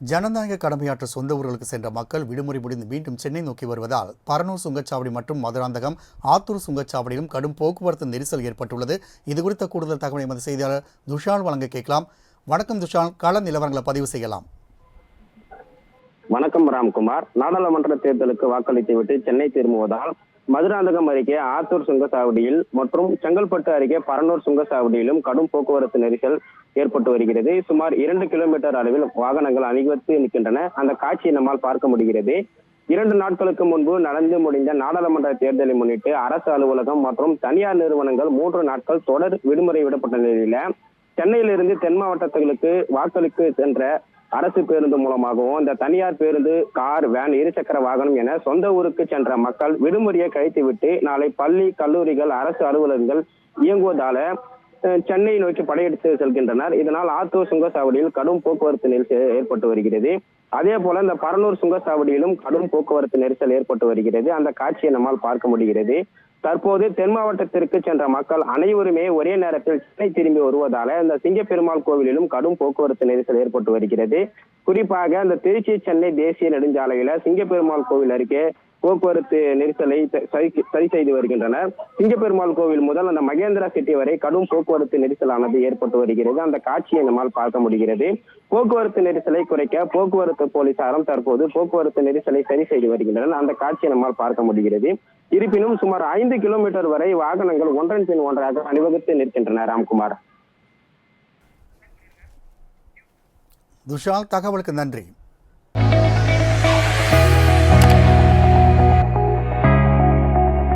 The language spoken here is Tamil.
ஜனநாயக கடமையாற்ற சொந்த ஊர்களுக்கு சென்ற மக்கள் விடுமுறை முடிந்து மீண்டும் சென்னை நோக்கி வருவதால் பரனூர் சுங்கச்சாவடி மற்றும் மதுராந்தகம் ஆத்தூர் சுங்கச்சாவடியிலும் கடும் போக்குவரத்து நெரிசல் ஏற்பட்டுள்ளது. இது குறித்த கூடுதல் தகவலை எமது செய்தியாளர் துஷால் வழங்க கேட்கலாம். வணக்கம் துஷால். கள நிலவரங்களை பதிவு செய்யலாம். வணக்கம் ராம்குமார். நாடாளுமன்ற தேர்தலுக்கு வாக்களித்துவிட்டு சென்னை திரும்புவதால் மதுராந்தகம் அருகே ஆத்தூர் சுங்கச்சாவடியில் மற்றும் செங்கல்பட்டு அருகே பரனூர் சுங்கச்சாவடியிலும் கடும் போக்குவரத்து நெரிசல் ஏற்பட்டு வருகிறது. சுமார் இரண்டு கிலோமீட்டர் அளவில் வாகனங்கள் அணிவகுத்து நிற்கின்றன. அந்த காட்சியை நம்மால் பார்க்க முடிகிறது. இரண்டு நாட்களுக்கு முன்பு நடந்து முடிந்த நாடாளுமன்ற தேர்தலை முன்னிட்டு அரசு அலுவலகம் மற்றும் தனியார் நிறுவனங்கள் மூன்று நாட்கள் தொடர் விடுமுறை விடப்பட்ட நிலையில சென்னையிலிருந்து தென் மாவட்டங்களுக்கு வாக்களிக்க சென்ற அரசு பேருந்து மூலமாகவும் இந்த தனியார் பேருந்து கார் வேன் இருசக்கர வாகனம் என சொந்த ஊருக்கு சென்ற மக்கள் விடுமுறையை கழித்துவிட்டு நாளை பள்ளி கல்லூரிகள் அரசு அலுவலகங்கள் இயங்குவதால அஹ், சென்னை நோக்கி படையெடுத்து செல்கின்றனர். இதனால் ஆத்தூர் சுங்கச்சாவடியில் கடும் போக்குவரத்து நெரிசல் ஏற்பட்டு வருகிறது. அதே போல இந்த பரனூர் சுங்கச்சாவடியிலும் கடும் போக்குவரத்து நெரிசல் ஏற்பட்டு வருகிறது. அந்த காட்சியை நம்மால் பார்க்க முடிகிறது. தற்போது தென் மாவட்டத்திற்கு சென்ற மக்கள் அனைவருமே ஒரே நேரத்தில் சென்னை திரும்பி வருவதால இந்த சிங்கப்பெருமாள் கோவிலிலும் கடும் போக்குவரத்து நெரிசல் ஏற்பட்டு வருகிறது. குறிப்பாக இந்த திருச்சி சென்னை தேசிய நெடுஞ்சாலையில சிங்கப்பெருமாள் கோவில் அருகே போக்குவரத்து நெரிசலை சரி சரி செய்து வருகின்றனர். சிங்கப்பெருமாள் கோவில் முதல் அந்த மகேந்திரா சிட்டி வரை கடும் போக்குவரத்து நெரிசலானது ஏற்பட்டு வருகிறது. அந்த காட்சியை நம்மால் பார்க்க முடிகிறது. போக்குவரத்து நெரிசலை குறைக்க போக்குவரத்து போலீசாரும் தற்போது போக்குவரத்து நெரிசலை சரி செய்து வருகின்றனர். அந்த காட்சியை நம்மால் பார்க்க முடிகிறது. இருப்பினும் சுமார் ஐந்து கிலோமீட்டர் வரை வாகனங்கள் ஒன்றன் பின் ஒன்றாக அணிவகுத்து நிற்கின்றன. ராம்குமார். துஷால் தகவலுக்கு நன்றி.